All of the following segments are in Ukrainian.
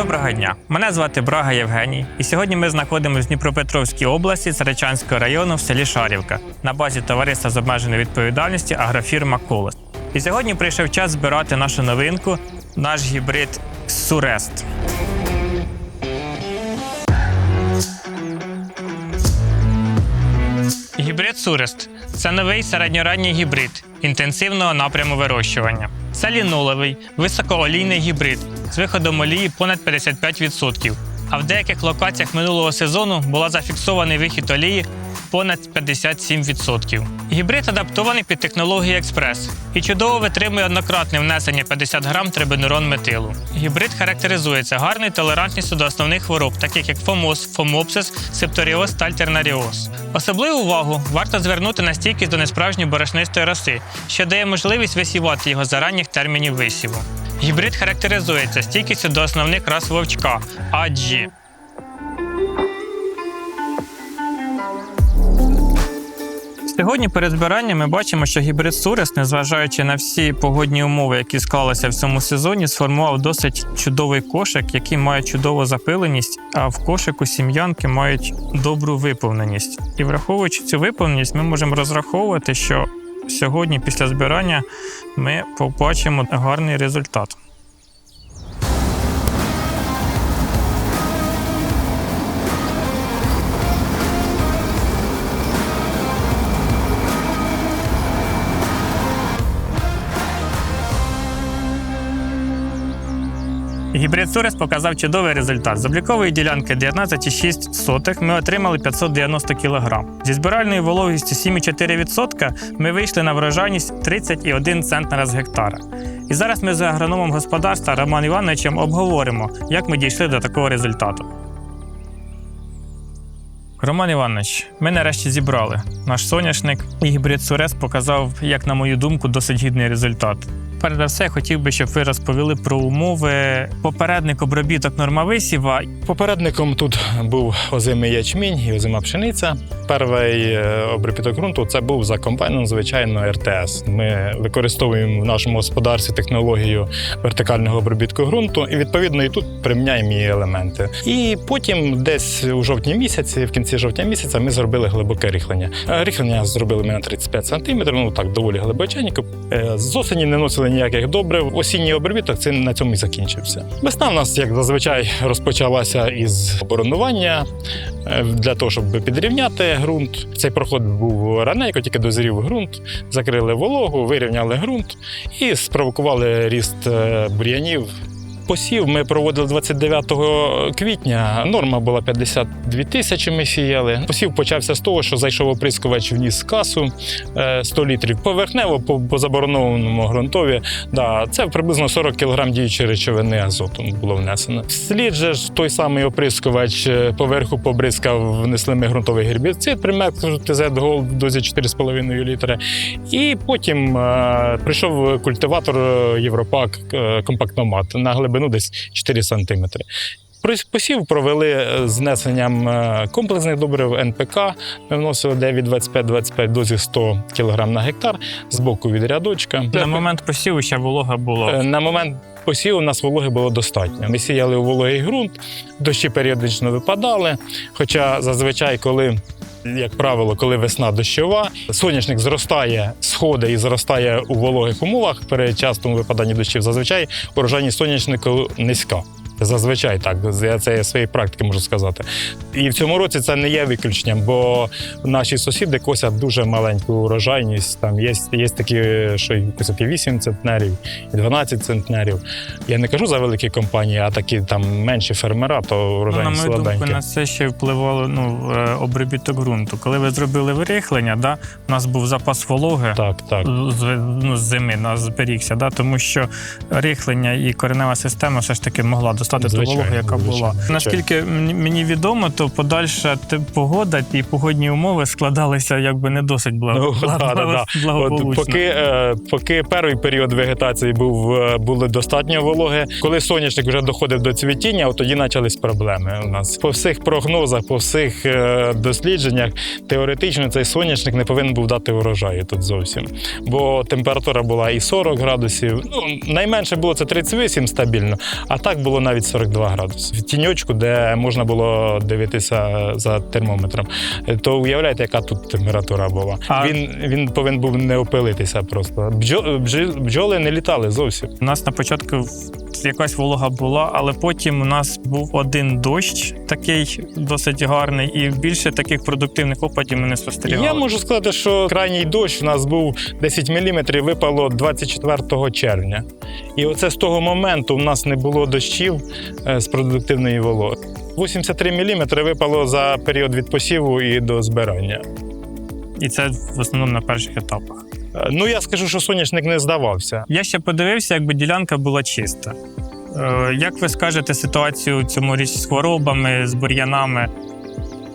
Доброго дня! Мене звати Брага Євгеній, і сьогодні ми знаходимося в Дніпропетровській області Царичанського району в селі Шарівка на базі товариства з обмеженою відповідальністю агрофірма Колос. І сьогодні прийшов час збирати нашу новинку, наш гібрид Сурест. Гібрид Сурест це новий середньоранній гібрид інтенсивного напряму вирощування. Це лінолевий, високоолійний гібрид з виходом олії понад 55%. А в деяких локаціях минулого сезону була зафіксований вихід олії понад 57%. Гібрид адаптований під технологію експрес і чудово витримує однократне внесення 50 грам трибенурон метилу. Гібрид характеризується гарною толерантністю до основних хвороб, таких як фомоз, фомопсис, септоріоз та альтернаріоз. Особливу увагу варто звернути на стійкість до несправжньої борошнистої роси, що дає можливість висівати його за ранніх термінів висіву. Гібрид характеризується стійкістю до основних рас вовчка аджі. Сьогодні перед збиранням ми бачимо, що гібрид Сурес, незважаючи на всі погодні умови, які склалися в цьому сезоні, сформував досить чудовий кошик, який має чудову запиленість, а в кошику сім'янки мають добру виповненість. І враховуючи цю виповненість, ми можемо розраховувати, що сьогодні, після збирання, ми побачимо гарний результат. Гібрид Сурес показав чудовий результат. З облікової ділянки 19,6 ми отримали 590 кг. Зі збиральною вологістю 7,4% ми вийшли на врожайність 31 центнера з гектара. І зараз ми з агрономом господарства Романом Івановичем обговоримо, як ми дійшли до такого результату. Роман Іванович, ми нарешті зібрали наш соняшник, і гібрид Сурес показав, як на мою думку, досить гідний результат. Перш за все, хотів би, щоб ви розповіли про умови попередник обробіток нормависіва. Попередником тут був озимий ячмінь і озима пшениця. Перший е, обробіток ґрунту це був за комбайном, звичайно, РТС. Ми використовуємо в нашому господарстві технологію вертикального обробітку ґрунту, і відповідно і тут приміняємо її елементи. І потім, десь у жовтні місяці, в кінці жовтня місяця, ми зробили глибоке ріхлення. Е, Ріхлення зробили ми на 35 см, ну так доволі глибоченько. Е, З осені не носили ніяких добрив. Осінній обробіток це на цьому і закінчився. Весна в нас, як зазвичай, розпочалася із оборонування е, для того, щоб підрівняти ґрунт. Цей проход був раненько, тільки дозрів ґрунт, закрили вологу, вирівняли ґрунт і спровокували ріст е, бур'янів. Посів ми проводили 29 квітня. Норма була 52 тисячі. Ми сіяли. Посів почався з того, що зайшов оприскувач вніс касу е, 100 літрів. Поверхнево по, забороненому ґрунтові. Да, це приблизно 40 кг діючої речовини азоту було внесено. Вслід же ж той самий оприскувач е, поверху побризкав внесли ми ґрунтовий гербіцид примет ТЗ Гол в дозі 4,5 літри. І потім е, прийшов культиватор е, Європак е, компактомат на глибину десь 4 сантиметри. Посів провели е, з внесенням е, комплексних добрив НПК. Ми вносили 9,25-25 дозі 100 кг на гектар з боку від рядочка. На момент посіву ще волога Е, була. На момент посіву у нас вологи було достатньо. Ми сіяли у вологий ґрунт, дощі періодично випадали. Хоча зазвичай, коли як правило, коли весна дощова, соняшник зростає, сходить і зростає у вологих умовах при частому випаданні дощів. Зазвичай урожайність соняшнику низька. Зазвичай так, я це своєї практики можу сказати. І в цьому році це не є виключенням, бо наші сусіди косять дуже маленьку урожайність. Там є, є такі, що косять і 8 центнерів, і 12 центнерів. Я не кажу за великі компанії, а такі там менші фермера, то Ну, на урожайність мою думку, на це ще впливало ну, е, обробіток ґрунту. Коли ви зробили вирихлення, да, у нас був запас вологи. Так, так. з, ну, з зими нас зберігся, да? тому що рихлення і коренева система все ж таки могла достати ту Звичайно, вологу, яка звичайно. була. Наскільки мені відомо, то подальша погода і погодні умови складалися якби не досить благо, Ну, благополучно. Поки, е, поки перший період вегетації був е, було достатньо вологи, коли соняшник вже доходив до цвітіння, от тоді почались проблеми. У нас по всіх прогнозах, по всіх е, дослідженнях, теоретично цей соняшник не повинен був дати урожаю тут зовсім. Бо температура була і 40 градусів. Ну найменше було це 38 стабільно, а так було навіть 39-42 градуси. В тіньочку, де можна було дивитися за термометром. То уявляєте, яка тут температура була. А- Він, він повинен був не опилитися просто. Бджоли не літали зовсім. У нас на початку якась волога була, але потім у нас був один дощ, такий досить гарний, і більше таких продуктивних опадів ми не спостерігали. Я можу сказати, що крайній дощ у нас був 10 мм, випало 24 червня. І оце з того моменту у нас не було дощів е, з продуктивної вологи. 83 мм випало за період від посіву і до збирання. І це в основному на перших етапах. Ну я скажу, що соняшник не здавався. Я ще подивився, якби ділянка була чиста. Е, Як ви скажете ситуацію цьому річ з хворобами, з бур'янами?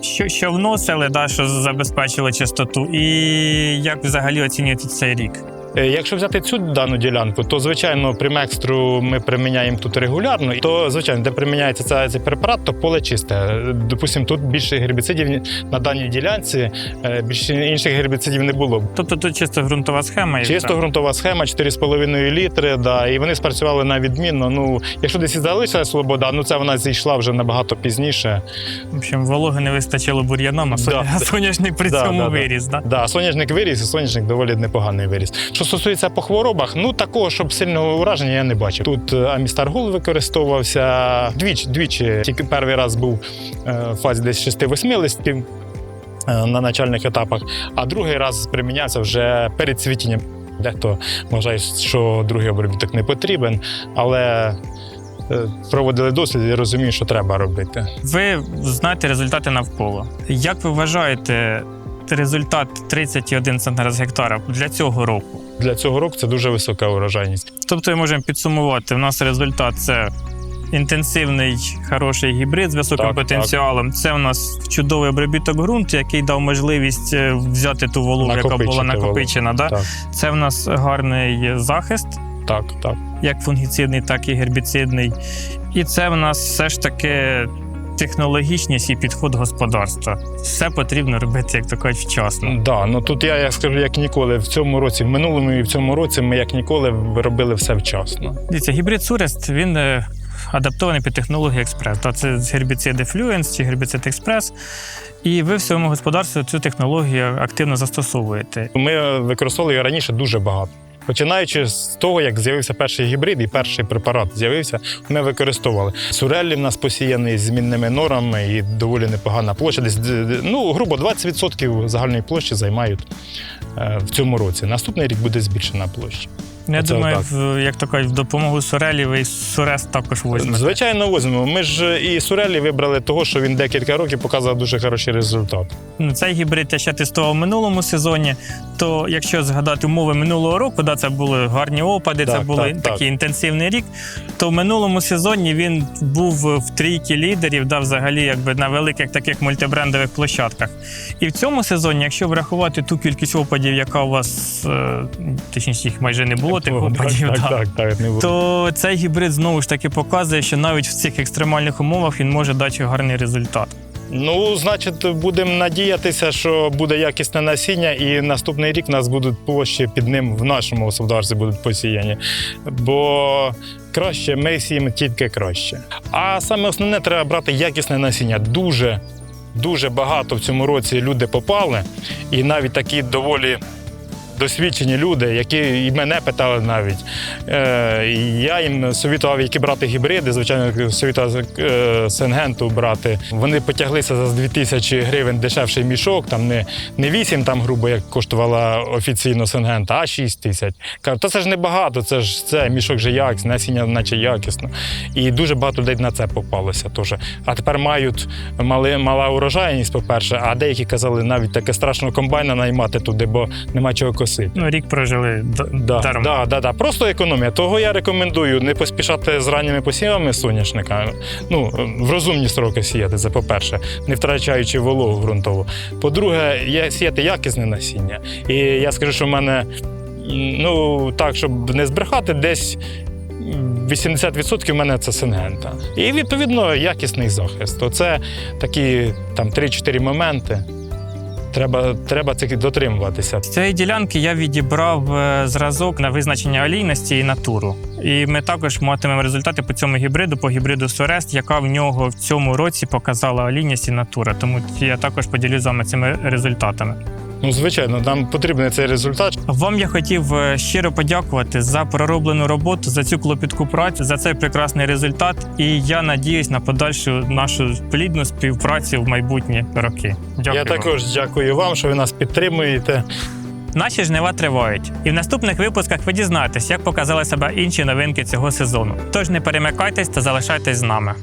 Що, що вносили, да, що забезпечили чистоту, і як взагалі оцінюєте цей рік? Е, Якщо взяти цю дану ділянку, то звичайно примекстру ми приміняємо тут регулярно. І То звичайно, де приміняється цей, цей препарат, то поле чисте. Допустимо, тут більше гербіцидів на даній ділянці, е, більше інших гербіцидів не було. Тобто тут чисто ґрунтова схема. Чисто ґрунтова схема 4,5 літри, да, і вони спрацювали на відмінно. Ну, якщо десь і залишилася свобода, ну це вона зійшла вже набагато пізніше. В общем, вологи не вистачило бур'янам, а Да. соняшник при Да, цьому да, да. виріс. Да? Да, соняшник виріс, і соняшник доволі непоганий виріс. Що стосується по хворобах, ну такого, щоб сильного ураження я не бачив. Тут е, Амістаргул використовувався двічі, двічі. Тільки перший раз був е, фазі десь 6-8 листів е, на начальних етапах, а другий раз примінявся вже перед цвітінням. Дехто вважає, що другий обробіток не потрібен, але проводили досліди і розуміють, що треба робити. Ви знаєте результати навколо. Як ви вважаєте результат 31 центнер з гектара для цього року? Для цього року це дуже висока урожайність. Тобто ми можемо підсумувати, у нас результат це інтенсивний хороший гібрид з високим Так, потенціалом. Це у нас чудовий обробіток ґрунту, який дав можливість е, взяти ту вологу, яка була накопичена. Да? Так, Це в нас гарний захист, так, так. як фунгіцидний, так і гербіцидний. І це в нас все ж таки технологічність і підход господарства. Все потрібно робити, як то кажуть, вчасно. Да, ну тут я, я скажу, як ніколи в цьому році, в минулому і в цьому році ми як ніколи робили все вчасно. Дивіться, гібрид Сурест він е, адаптований під технологію експрес. Та це гербіцид Effluence чи гербіцид експрес. І ви в своєму господарстві цю технологію активно застосовуєте. Ми використовували його раніше дуже багато. Починаючи з того, як з'явився перший гібрид і перший препарат з'явився, ми використовували. Сурелі в нас посіяний змінними норами і доволі непогана площа. Десь ну, грубо 20% загальної площі займають е, в цьому році. Наступний рік буде збільшена площа. Я Оце думаю, так. в, як то кажуть, в допомогу Сурелі ви і Сурест також возьмете. Звичайно, возьмемо. Ми ж і Сурелі вибрали того, що він декілька років показував дуже хороший результат. Ну, Цей гібрид я ще тестував в минулому сезоні. То якщо згадати умови минулого року, да, це були гарні опади, це Так, був так, так. такий інтенсивний рік. То в минулому сезоні він був в трійці лідерів, да, взагалі, якби на великих таких мультибрендових площадках. І в цьому сезоні, якщо врахувати ту кількість опадів, яка у вас е, точніше їх майже не було, тих О, так, так, так, так, не то цей гібрид знову ж таки показує, що навіть в цих екстремальних умовах він може дати гарний результат. Ну, значить, будемо надіятися, що буде якісне насіння, і наступний рік у нас будуть площі під ним в нашому господарстві будуть посіяні. Бо краще ми сіємо тільки краще. А саме основне треба брати якісне насіння. Дуже, дуже багато в цьому році люди попали, і навіть такі доволі. Досвідчені люди, які і мене питали навіть. Е, я їм совітував, які брати гібриди, звичайно, совітував е, Сенгенту брати. Вони потяглися за 2000 гривень дешевший мішок, там не, не 8, там, грубо, як коштувала офіційно Сенгента, а 6 тисяч. Кажу, та це ж небагато, це ж це мішок же якісний, насіння наче якісно. І дуже багато людей на це попалося теж. А тепер мають мали, мала урожайність, по-перше, а деякі казали, навіть таке страшно комбайна наймати туди, бо нема чого косити. Ну, рік прожили Да, даром. да, да, да. Просто економія. Того я рекомендую не поспішати з ранніми посівами соняшника. Ну, в розумні строки сіяти, це по-перше, не втрачаючи вологу ґрунтову. По-друге, сіяти якісне насіння. І я скажу, що в мене, ну так, щоб не збрехати, десь. 80% в мене це сингента. І відповідно якісний захист. Оце такі там 3-4 моменти. Треба, треба цих дотримуватися. З цієї ділянки я відібрав е, зразок на визначення олійності і натуру. І ми також матимемо результати по цьому гібриду, по гібриду Сорест, яка в нього в цьому році показала олійність і натура. Тому я також поділюсь з вами цими результатами. Ну, звичайно, нам потрібен цей результат. Вам я хотів е, щиро подякувати за пророблену роботу, за цю клопітку працю, за цей прекрасний результат. І я надіюсь на подальшу нашу плідну співпрацю в майбутні роки. Дякую. Я також дякую вам, що ви нас підтримуєте. Наші жнива тривають, і в наступних випусках ви дізнаєтесь, як показали себе інші новинки цього сезону. Тож не перемикайтесь та залишайтесь з нами.